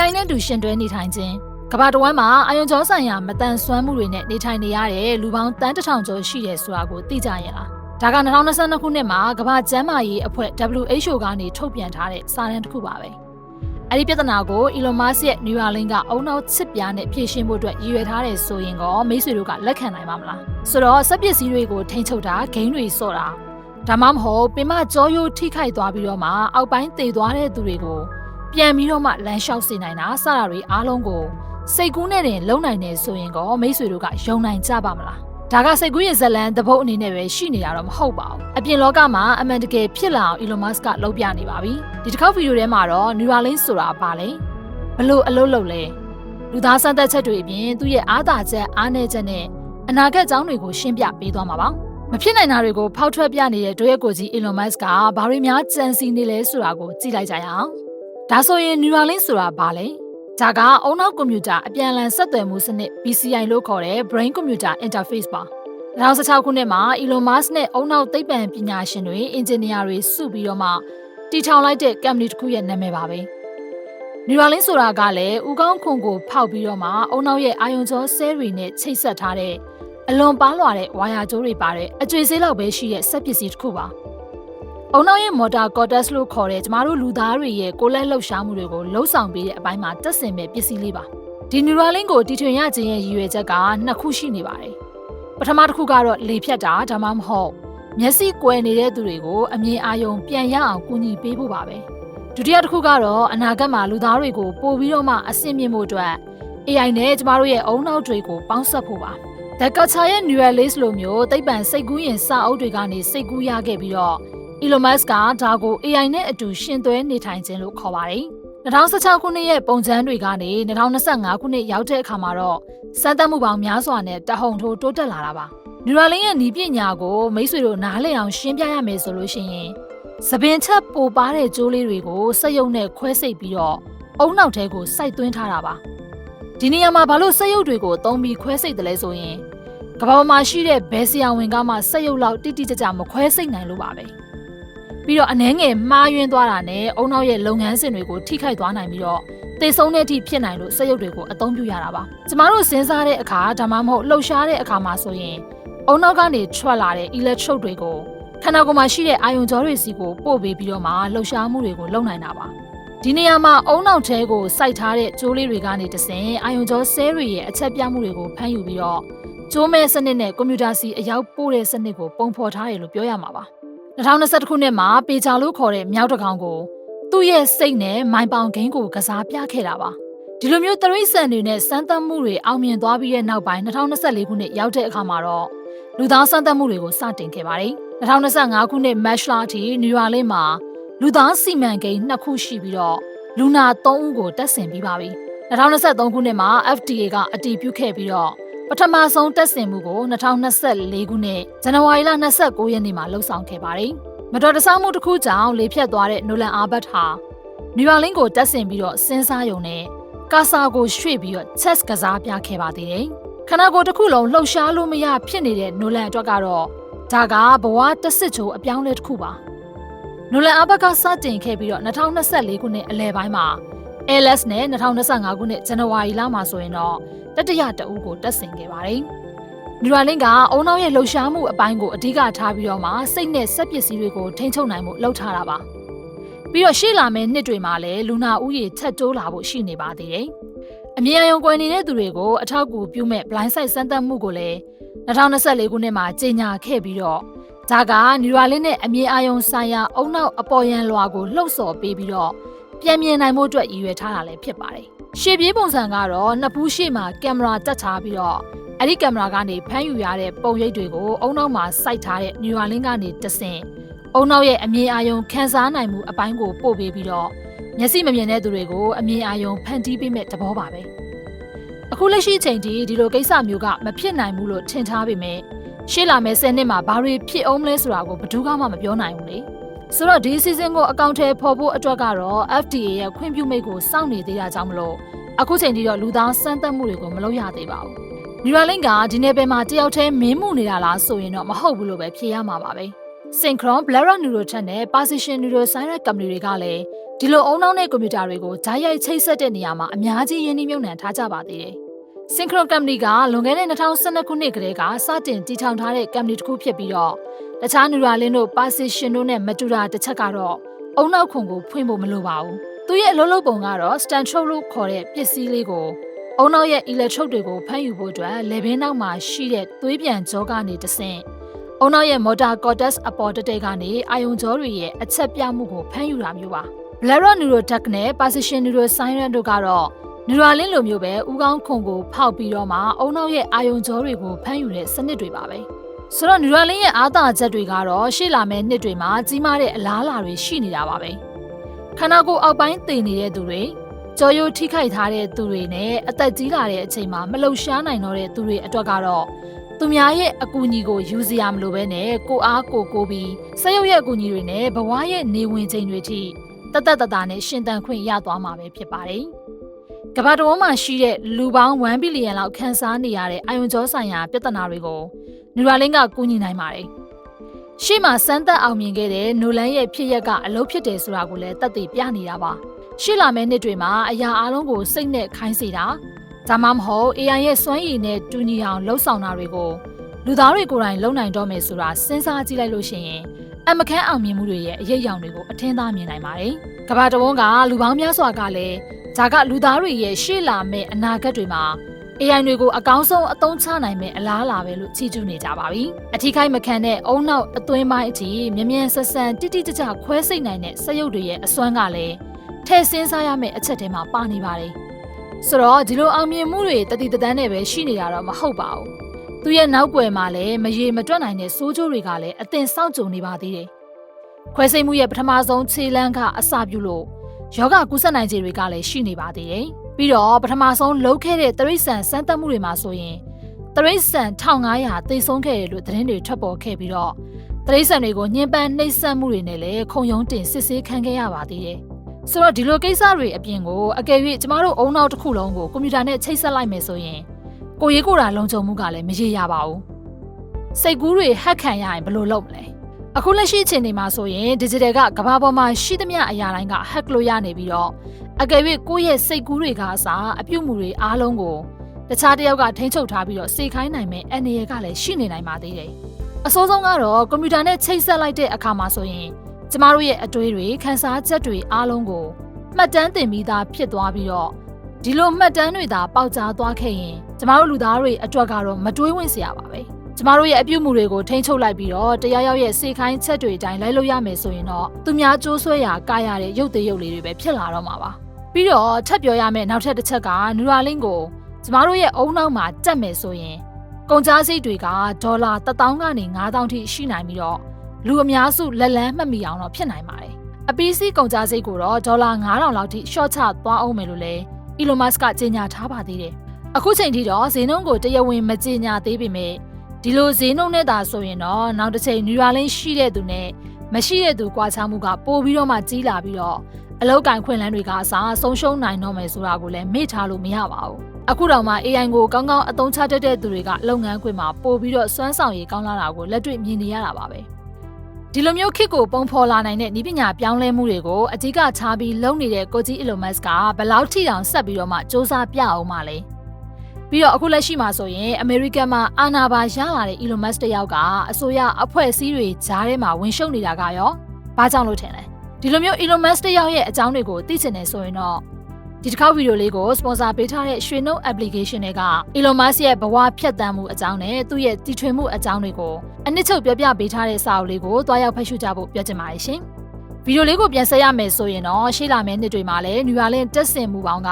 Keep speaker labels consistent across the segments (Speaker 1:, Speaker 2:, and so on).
Speaker 1: AI နဲ့တူရှင်တွဲနေထိုင်ခြင်းကမ္ဘာတစ်ဝန်းမှာအာယုံကြောဆိုင်ရာမတန်ဆွမ်းမှုတွေနဲ့နေထိုင်နေရတဲ့လူပေါင်းတန်းတစ်ထောင်ကျော်ရှိတယ်ဆိုတာကိုသိကြရင်လားဒါက2022ခုနှစ်မှာကမ္ဘာ့ကျန်းမာရေးအဖွဲ့ WHO ကနေထုတ်ပြန်ထားတဲ့စာတမ်းတစ်ခုပါပဲအဲ့ဒီပြဿနာကို Elon Musk ရဲ့ Neuralink ကအုံနောက်ချစ်ပြားနဲ့ဖြည့်ရှင်းဖို့အတွက်ရည်ရွယ်ထားတဲ့ဆိုရင်ကောမိတ်ဆွေတို့ကလက်ခံနိုင်ပါမလားဆိုတော့စက်ပစ္စည်းတွေကိုထိန်းချုပ်တာဂိမ်းတွေစော့တာဒါမှမဟုတ်ပင်မကြောရိုးထိခိုက်သွားပြီးတော့မှအောက်ပိုင်းတည်သွားတဲ့သူတွေကို ပြန်ပြီးတော့မှလမ်းလျှောက်စေနိုင်တာစတာတွေအားလုံးကိုစိတ်ကူးနဲ့တင်လုံနိုင်နေဆိုရင်ကောမိတ်ဆွေတို့ကယုံနိုင်ကြပါမလားဒါကစိတ်ကူးရဲ့ဇလန်တပုတ်အနေနဲ့ပဲရှိနေတာတော့မဟုတ်ပါဘူးအပြင်လောကမှာအမှန်တကယ်ဖြစ်လာအောင် Elon Musk ကလုပ်ပြနေပါပြီဒီတစ်ခေါက်ဗီဒီယိုထဲမှာတော့ Neuralink ဆိုတာပါလဲဘလို့အလုပ်လုပ်လဲလူသားစမ်းသပ်ချက်တွေအပြင်သူ့ရဲ့အားသာချက်အားနည်းချက်နဲ့အနာဂတ်အကြောင်းတွေကိုရှင်းပြပေးသွားမှာပါမဖြစ်နိုင်တာတွေကိုဖောက်ထွက်ပြနေတဲ့ဒွေရက်ကိုကြီး Elon Musk ကဘာတွေများကြံစည်နေလဲဆိုတာကိုကြည့်လိုက်ကြရအောင် ဒါဆိုရင် Neuralink ဆိုတာဘာလဲဒါကအုံနောက်ကွန်ပျူတာအပြန်အလှန်ဆက်သွယ်မှုစနစ် BCI လို့ခေါ်တဲ့ Brain Computer Interface ပါ2016ခုနှစ်မှာ Elon Musk နဲ့အုံနောက်သိပ္ပံပညာရှင်တွေအင်ဂျင်နီယာတွေစုပြီးတော့မှတီထောင်လိုက်တဲ့ company တစ်ခုရဲ့နာမည်ပါပဲ။ Neuralink ဆိုတာကလည်းဥကောင်းခွန်ကိုဖောက်ပြီးတော့မှအုံနောက်ရဲ့အာယုံကြောဆဲတွေနဲ့ချိတ်ဆက်ထားတဲ့အလွန်ပါလွာတဲ့ဝါယာကြိုးတွေပါတဲ့အကျွေးစေးလောက်ပဲရှိတဲ့စက်ပစ္စည်းတစ်ခုပါ။ အုံနောက်ရဲ့ motor cortex လို့ခေါ်တဲ့ကျမတို့လူသားတွေရဲ့ကိုယ်လက်လှုပ်ရှားမှုတွေကိုလှုပ်ဆောင်ပေးတဲ့အပိုင်းမှာတက်ဆင်မဲ့ပစ္စည်းလေးပါ။ဒီ Neuralink ကိုတီထွင်ရခြင်းရဲ့ရည်ရွယ်ချက်ကနှစ်ခုရှိနေပါတယ်။ပထမတစ်ခုကတော့လေဖြတ်တာဒါမှမဟုတ်မျက်စိကွယ်နေတဲ့သူတွေကိုအမြင်အာရုံပြန်ရအောင်ကူညီပေးဖို့ပါပဲဒုတိယတစ်ခုကတော့အနာဂတ်မှာလူသားတွေကိုပို့ပြီးတော့မှအဆင့်မြင့်ဖို့အတွက် AI နဲ့ကျမတို့ရဲ့အုံနောက်တွေကိုပေါင်းစပ်ဖို့ပါ The Culture ရဲ့ Neuralink လိုမျိုးသိပ္ပံစိတ်ကူးရင်စာအုပ်တွေကနေစိတ်ကူးရခဲ့ပြီးတော့ Elon Musk ကဒါကို AI နဲ့အတူရှင်သွဲနေထိုင်ခြင်းလို့ခေါ်ပါတယ်2016ခုနှစ်ရဲ့ပုံစံတွေကနေ2025ခုနှစ်ရောက်တဲ့အခါမှာတော့စမ်းသပ်မှုပေါင်းများစွာနဲ့တဟုန်ထိုးတိုးတက်လာတာပါ။ Neuralink ရဲ့ဤပညာကိုမိတ်ဆွေတို့နားလည်အောင်ရှင်းပြရမယ်ဆိုလို့ရှိရင်သပင်ချက်ပိုပါတဲ့ကြိုးလေးတွေကိုစက်ရုပ်နဲ့ခွဲစိတ်ပြီးတော့အုံနောက်ထဲကိုစိုက်သွင်းထားတာပါ။ဒီနေရာမှာဘာလို့စက်ရုပ်တွေကိုသုံးပြီးခွဲစိတ်တယ်လဲဆိုရင်ကမ္ဘာပေါ်မှာရှိတဲ့ဘယ်ဆရာဝန်ကမှစက်ရုပ်လောက်တိတိကျကျမခွဲစိတ်နိုင်လို့ပါပဲ။ ပြီးတော့အနှဲငယ်မှားယွင်းသွားတာနဲ့အုံနောက်ရဲ့လုပ်ငန်းစဉ်တွေကိုထိခိုက်သွားနိုင်ပြီးတော့သေဆုံးတဲ့အထိဖြစ်နိုင်လို့စက်ရုပ်တွေကိုအသုံးပြုရတာပါကျမတို့စဉ်းစားတဲ့အခါဒါမှမဟုတ်လှုပ်ရှားတဲ့အခါမှာဆိုရင်အုံနောက်ကနေထွက်လာတဲ့ electrode တွေကိုခန္ဓာကိုယ်မှာရှိတဲ့အာယုံကြောတွေစီကိုပို့ပေးပြီးတော့မှလှုပ်ရှားမှုတွေကိုလုပ်နိုင်တာပါဒီနေရာမှာအုံနောက်ထဲကိုစိုက်ထားတဲ့ကြိုးလေးတွေကနေတဆင်အာယုံကြောဆဲတွေရဲ့အချက်ပြမှုတွေကိုဖမ်းယူပြီးတော့ကျိုးမဲ့စနစ်နဲ့ကွန်ပျူတာစီအရောက်ပို့တဲ့စနစ်ကိုပုံဖော်ထားတယ်လို့ပြောရမှာပါ 2021ခုနှစ်မှာပေချာလို့ခေါ်တဲ့မြောက်တကောင်ကိုသူ့ရဲ့စိတ်နဲ့မိုင်ပေါင်ဂိမ်းကိုကစားပြခဲ့တာပါဒီလိုမျိုးတရိษံတွေနဲ့စမ်းသပ်မှုတွေအောင်မြင်သွားပြီးတဲ့နောက်ပိုင်း2024ခုနှစ်ရောက်တဲ့အခါမှာတော့လူသားစမ်းသပ်မှုတွေကိုစတင်ခဲ့ပါတယ်2025ခုနှစ် March လအထိ New York မှာလူသားစီမံကိန်းနှစ်ခုရှိပြီးတော့လူနာ3ဦးကိုတက်ဆင်ပြီးပါပြီ2023ခုနှစ်မှာ FDA ကအတည်ပြုခဲ့ပြီးတော့ ပထမဆုံးတက်ဆင်မှုကို2024ခုနှစ်ဇန်နဝါရီလ29ရက်နေ့မှာလှုပ်ဆောင်ခဲ့ပါတယ်မတော်တဆမှုတစ်ခုကြောင့်လေဖြတ်သွားတဲ့နိုလန်အာဘတ်ဟာမြူရလင်းကိုတက်ဆင်ပြီးတော့စဉ်းစားယုံနဲ့ကာဆာကိုရွှေ့ပြီးတော့ chess ကစားပြခဲ့ပါသေးတယ်။ခန္ဓာကိုယ်တစ်ခုလုံးလှုပ်ရှားလို့မရဖြစ်နေတဲ့နိုလန်အတွက်ကတော့ဒါကဘဝတစ်စစ်ချိုးအပြောင်းလဲတစ်ခုပါ။နိုလန်အာဘတ်ကစတင်ခဲ့ပြီးတော့2024ခုနှစ်အလယ်ပိုင်းမှာ LS နဲ့2025ခုနှစ်ဇန်နဝါရီလမှာဆိုရင်တော့တတိယတအုပ်ကိုတက်ဆင်ခဲ့ပါတယ်။နူရာလင်းကအုံနောက်ရဲ့လှုပ်ရှားမှုအပိုင်းကိုအဓိကထားပြီးတော့မှစိတ်နဲ့စက်ပစ္စည်းတွေကိုထိန်းချုပ်နိုင်မှုလုပ်ထားတာပါပြီးတော့ရှေ့လာမယ့်နှစ်တွေမှာလည်းလူနာဥယျာဉ်ချက်တိုးလာဖို့ရှိနေပါသေးတယ်အမြင်အယုံကွယ်နေတဲ့သူတွေကိုအထောက်အကူပြုမဲ့ blind side စမ်းသပ်မှုကိုလည်း2024ခုနှစ်မှာကြေညာခဲ့ပြီးတော့ဒါကနူရာလင်းနဲ့အမြင်အာရုံဆိုင်ရာအုံနောက်အပေါ်ယံလွှာကိုလှုပ်ဆော်ပေးပြီးတော့ ပြန်မြင်နိုင်မှုအတွက်ရည်ရွယ်ထားတာလည်းဖြစ်ပါတယ်။ရှေ့ပြေးပုံစံကတော့နှစ်ဖူးရှေ့မှာကင်မရာတက်ထားပြီးတော့အဲ့ဒီကင်မရာကနေဖမ်းယူရတဲ့ပုံရိပ်တွေကိုအုံနောက်မှာစိုက်ထားတဲ့ Neuralink ကနေတဆင့်အုံနောက်ရဲ့အမြင်အာရုံခန်းစားနိုင်မှုအပိုင်းကိုပို့ပေးပြီးတော့မျက်စိမမြင်တဲ့သူတွေကိုအမြင်အာရုံဖန်တီးပေးမဲ့သဘောပါပဲအခုလက်ရှိအချိန်ထိဒီလိုကိစ္စမျိုးကမဖြစ်နိုင်ဘူးလို့ထင်ထားပေမဲ့ရှေ့လာမယ့်10နှစ်မှာဘာတွေဖြစ်အောင်မလဲဆိုတာကိုဘယ်သူမှမပြောနိုင်ဘူးလေ ဆိုတော့ဒီ season ကိုအကောင့်ထဲပေါ်ဖို့အတွက်ကတော့ FDA ရဲ့ခွင့်ပြုမိန့်ကိုစောင့်နေသေးတာကြောင့်မလို့အခုချိန်ထိတော့လူသားစမ်းသပ်မှုတွေကိုမလုပ်ရသေးပါဘူး။ Neuralink ကဒီနယ်ပယ်မှာတယောက်တည်းမင်းမှုနေတာလားဆိုရင်တော့မဟုတ်ဘူးလို့ပဲဖြေရမှာပါပဲ။ Synchron, Blera Neurotech နဲ့ Precision Neuroscience ကုမ္ပဏီတွေကလည်းဒီလိုအုံနောက်တဲ့ကွန်ပျူတာတွေကိုဂျာတ်ရိုက်ချိတ်ဆက်တဲ့နေရာမှာအများကြီးရင်းနှီးမြှုပ်နှံထားကြပါသေးတယ်။ Synchron Company ကလွန်ခဲ့တဲ့2012ခုနှစ်ကတည်းကစတင်တည်ထောင်ထားတဲ့ကုမ္ပဏီတစ်ခုဖြစ်ပြီးတော့ တခြား Neuralink တို့ Precision တို့နဲ့မတူတာတစ်ချက်ကတော့အုံနောက်ခွန်ကိုဖွင့်ဖို့မလိုပါဘူး။သူရဲ့အလုပ်လုပ်ပုံကတော့ Stantrode လို့ခေါ်တဲ့ပစ္စည်းလေးကိုအုံနောက်ရဲ့ electrode တွေကိုဖမ်းယူဖို့အတွက်လေဘင်းနောက်မှာရှိတဲ့သွေးပြန်ကြောကနေတဆင့်အုံနောက်ရဲ့ motor cortex အပေါ်တက်တဲ့ကနေအာယုံကြောတွေရဲ့အချက်ပြမှုကိုဖမ်းယူတာမျိုးပါ။ Blera Neurotech နဲ့ Precision Neuroscience တို့ကတော့ Neuralink လိုမျိုးပဲဥကောင်းခွန်ကိုဖောက်ပြီးတော့မှအုံနောက်ရဲ့အာယုံကြောတွေကိုဖမ်းယူတဲ့စနစ်တွေပါပဲ။ ဆိုတော့ Neuralink ရဲ့အားသာချက်တွေကတော့ရှေ့လာမယ့်နှစ်တွေမှာကြီးမားတဲ့အလားအလာတွေရှိနေတာပါပဲ။ခန္ဓာကိုယ်အောက်ပိုင်းတည်နေတဲ့သူတွေကြော်ရိုးထိခိုက်ထားတဲ့သူတွေနဲ့အသက်ကြီးလာတဲ့အချိန်မှာမလှုပ်ရှားနိုင်တော့တဲ့သူတွေအတွက်ကတော့သူများရဲ့အကူအညီကိုယူစရာမလိုပဲနဲ့ကိုအားကိုကိုပြီးစက်ရုပ်ရဲ့အကူအညီတွေနဲ့ဘဝရဲ့နေဝင်ချိန်တွေထိတသက်တတာနဲ့ရှင်သန်ခွင့်ရသွားမှာပဲဖြစ်ပါတယ်။ ကမ္ဘာတော်မှာရှိတဲ့လူပေါင်း1ဘီလီယံလောက်ခန်းစားနေရတဲ့အာယုံကြောဆိုင်ရာပြဿနာတွေကို Neuralink ကကူညီနိုင်ပါတယ်။ရှေ့မှာစမ်းသပ်အောင်မြင်ခဲ့တဲ့နိုလန်ရဲ့ဖြစ်ရက်ကအလုပ်ဖြစ်တယ်ဆိုတာကိုလည်းသက်သေပြနေတာပါ။ရှေ့လာမယ့်နှစ်တွေမှာအရာအလုံးကိုစိတ်နဲ့ခိုင်းစေတာဒါမှမဟုတ် AI ရဲ့စွမ်းရည်နဲ့တူညီအောင်လှုပ်ဆောင်တာတွေကိုလူသားတွေကိုယ်တိုင်လုပ်နိုင်တော့မယ်ဆိုတာစဉ်းစားကြည့်လိုက်လို့ရှိရင်အမခန်းအောင်မြင်မှုတွေရဲ့အရေးအယောင်တွေကိုအထင်သာမြင်နိုင်ပါတယ်။ကမ္ဘာတဝန်းကလူပေါင်းများစွာကလည်း ဒါကလူသားတွေရဲ့ရှေ့လာမယ့်အနာဂတ်တွေမှာ AI တွေကိုအကောင်းဆုံးအသုံးချနိုင်မယ့်အလားအလာပဲလို့ချီးကျူးနေကြပါပြီ။အထီးခိုက်မခံတဲ့အုံနောက်အသွင်းပိုင်းအထိမြ мян ဆက်ဆန်တိတိကျကျခွဲစိတ်နိုင်တဲ့စက်ရုပ်တွေရဲ့အစွမ်းကလည်းထည့်ဆင်းစားရမယ့်အချက်ထဲမှာပါနေပါတယ်။ဆိုတော့ဒီလိုအောင်မြင်မှုတွေတတိတန်းနဲ့ပဲရှိနေတာတော့မဟုတ်ပါဘူး။သူရဲ့နောက်ွယ်မှာလည်းမရေမတွက်နိုင်တဲ့စိုးကျိုးတွေကလည်းအသင်စောင့်ကြုံနေပါသေးတယ်။ခွဲစိတ်မှုရဲ့ပထမဆုံးခြေလမ်းကအစပြုလို့ ယောဂကူးစက်နိုင်ခြေတွေကလည်းရှိနေပါသေးတယ်။ပြီးတော့ပထမဆုံးလှုပ်ခဲ့တဲ့တရိษံစမ်းသပ်မှုတွေမှာဆိုရင်တရိษံ1500သေဆုံးခဲ့တယ်လို့သတင်းတွေထွက်ပေါ်ခဲ့ပြီးတော့တရိษံတွေကိုညှဉ်းပန်းနှိပ်စက်မှုတွေနဲ့လည်းခုံရုံးတင်စစ်ဆေးခံခဲ့ရပါသေးတယ်။ဆိုတော့ဒီလိုကိစ္စတွေအပြင်ကိုအကယ်၍ကျမတို့အုံနောက်တစ်ခုလုံးကိုကွန်ပျူတာနဲ့ချိတ်ဆက်လိုက်မယ်ဆိုရင်ကိုရေးကိုတာလုံခြုံမှုကလည်းမရေရပါဘူး။စိတ်ကူးတွေဟက်ခံရရင်ဘယ်လိုလုပ်မလဲ။ အခုလက်ရှိအချိန်ဒီမှာဆိုရင် digital ကကမ္ဘာပေါ်မှာရှိသမျှအရာတိုင်းက hack လို့ရနေပြီးတော့အကယ်၍ကိုယ့်ရဲ့စိတ်ကူးတွေကအစားအပြုတ်မှုတွေအားလုံးကိုတခြားတစ်ယောက်ကထိန်းချုပ်ထားပြီးတော့စေခိုင်းနိုင်မဲ့အနေရကလည်းရှိနေနိုင်ပါသေးတယ်။အစိုးဆုံးကတော့ကွန်ပျူတာနဲ့ချိတ်ဆက်လိုက်တဲ့အခါမှာဆိုရင်ကျမတို့ရဲ့အတွေးတွေခန်းစားချက်တွေအားလုံးကိုမှတ်တမ်းတင်ပြီးသားဖြစ်သွားပြီးတော့ဒီလိုမှတ်တမ်းတွေသာပေါက်ကြားသွားခဲ့ရင်ကျမတို့လူသားတွေအတွက်ကတော့မတွေးဝင်စရာပါပဲ။ ကျမတို့ရဲ့အပြုတ်မှုတွေကိုထိန်းချုပ်လိုက်ပြီးတော့တရားရောက်ရဲ့စေခိုင်းချက်တွေအတိုင်းလိုက်လို့ရမယ်ဆိုရင်တော့သူများကြိုးဆွဲရာကာရတဲ့ရုပ်သေးရုပ်လေးတွေပဲဖြစ်လာတော့မှာပါ။ပြီးတော့ထပ်ပြောရမယ့်နောက်ထပ်တစ်ချက်ကနူရာလင်းကိုကျမတို့ရဲ့အုံနောက်မှာတက်မယ်ဆိုရင်ကုန်ကျစရိတ်တွေကဒေါ်လာ1000ကနေ9000ထိရှိနိုင်ပြီးတော့လူအများစုလက်လန်းမှတ်မိအောင်တော့ဖြစ်နိုင်ပါတယ်။အပီးစီးကုန်ကျစရိတ်ကိုတော့ဒေါ်လာ9000လောက်ထိ short ချသွားအောင်မယ်လို့လည်း Elon Musk ကကြေညာထားပါသေးတယ်။အခုချိန်ထိတော့ဈေးနှုန်းကိုတရားဝင်မကြေညာသေးပေမဲ့ ဒီလိုဈေးနှုန်းနဲ့သာဆိုရင်တော့နောက်တစ်ချိန် Neuralink ရှိတဲ့သူနဲ့မရှိတဲ့သူကွာခြားမှုကပိုပြီးတော့မှကြီးလာပြီးတော့အလောက်ကင်ခွင့်လန်းတွေကအစားဆုံးရှုံးနိုင်တော့မယ်ဆိုတာကိုလည်းမေ့ထားလို့မရပါဘူး။အခုတော့မှ AI ကိုကောင်းကောင်းအသုံးချတတ်တဲ့သူတွေကလုပ်ငန်းခွင်မှာပို့ပြီးတော့စွမ်းဆောင်ရည်ကောင်းလာတာကိုလက်တွေ့မြင်နေရတာပါပဲ။ဒီလိုမျိုးခစ်ကိုပုံဖော်လာနိုင်တဲ့ဤပညာပြောင်းလဲမှုတွေကိုအကြီးကချားပြီးလုပ်နေတဲ့ကိုကြီး Elon Musk ကဘယ်လောက်ထိတောင်ဆက်ပြီးတော့မှစ조사ပြအောင်မလဲ။ ပြီးတော့အခုလက်ရှိမှာဆိုရင်အမေရိကန်မှာအာဏာပါရလာတဲ့ Elon Musk တယောက်ကအစိုးရအဖွဲ့အစည်းတွေကြားထဲမှာဝင်ရှုပ်နေတာကရောဘာကြောင့်လို့ထင်လဲဒီလိုမျိုး Elon Musk တယောက်ရဲ့အကြောင်းတွေကိုသိချင်နေဆိုရင်တော့ဒီတစ်ခါဗီဒီယိုလေးကိုစပွန်ဆာပေးထားတဲ့ရွှေနှုတ် application တွေက Elon Musk ရဲ့ဘဝဖြတ်သန်းမှုအကြောင်းနဲ့သူ့ရဲ့တည်ထွင်မှုအကြောင်းတွေကိုအနှစ်ချုပ်ပြောပြပေးထားတဲ့စာအုပ်လေးကိုတွားရောက်ဖတ်ရှုကြဖို့ပြောချင်ပါတယ်ရှင်။ဗီဒီယိုလေးကိုပြန်ဆက်ရမယ်ဆိုရင်တော့ရှေ့လာမယ့်နှစ်တွေမှာလည်း Neuralink တက်ဆင်မှုပေါင်းက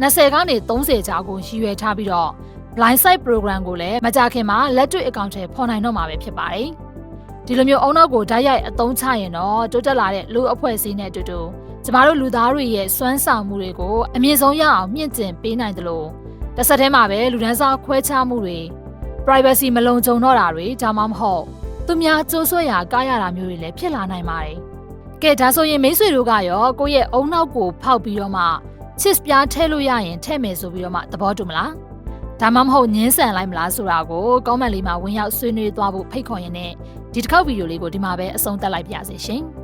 Speaker 1: 20ကနေ30ကြားကိုရည်ရွယ်ထားပြီးတော့ blind side program ကိုလည်းမကြခင်မှာလက်တွေ့အကောင့်ထဲပေါ်နိုင်တော့မှာပဲဖြစ်ပါတယ်။ဒီလိုမျိုးအုံနောက်ကိုဓာတ်ရိုက်အသုံးချရင်တော့တိုးတက်လာတဲ့လူအဖွဲ့အစည်းနဲ့အတူတူကျမတို့လူသားတွေရဲ့စွမ်းဆောင်မှုတွေကိုအမြင့်ဆုံးရအောင်မြင့်တင်ပေးနိုင်တယ်လို့တစ်ဆက်တည်းမှာပဲလူဒန်းစားခွဲခြားမှုတွေ privacy မလုံခြုံတော့တာတွေဒါမှမဟုတ်သူများကြိုးဆွဲရာကားရတာမျိုးတွေလည်းဖြစ်လာနိုင်ပါတယ်။ကဲဒါဆိုရင်မိတ်ဆွေတို့ကရောကိုယ့်ရဲ့အုံနောက်ကိုဖောက်ပြီးတော့မှ chips ပြားထည့်လို့ရရင်ထည့်မယ်ဆိုပြီးတော့မှသဘောတူမလား။ဒါမှမဟုတ်ညင်းဆန်လိုက်မလားဆိုတာကိုကောမန့်လေးမှာဝင်ရောက်ဆွေးနွေးသွားဖို့ဖိတ်ခေါ်ရင်းနဲ့ဒီတစ်ခေါက်ဗီဒီယိုလေးကိုဒီမှာပဲအဆုံးသတ်လိုက်ပါရစေရှင်။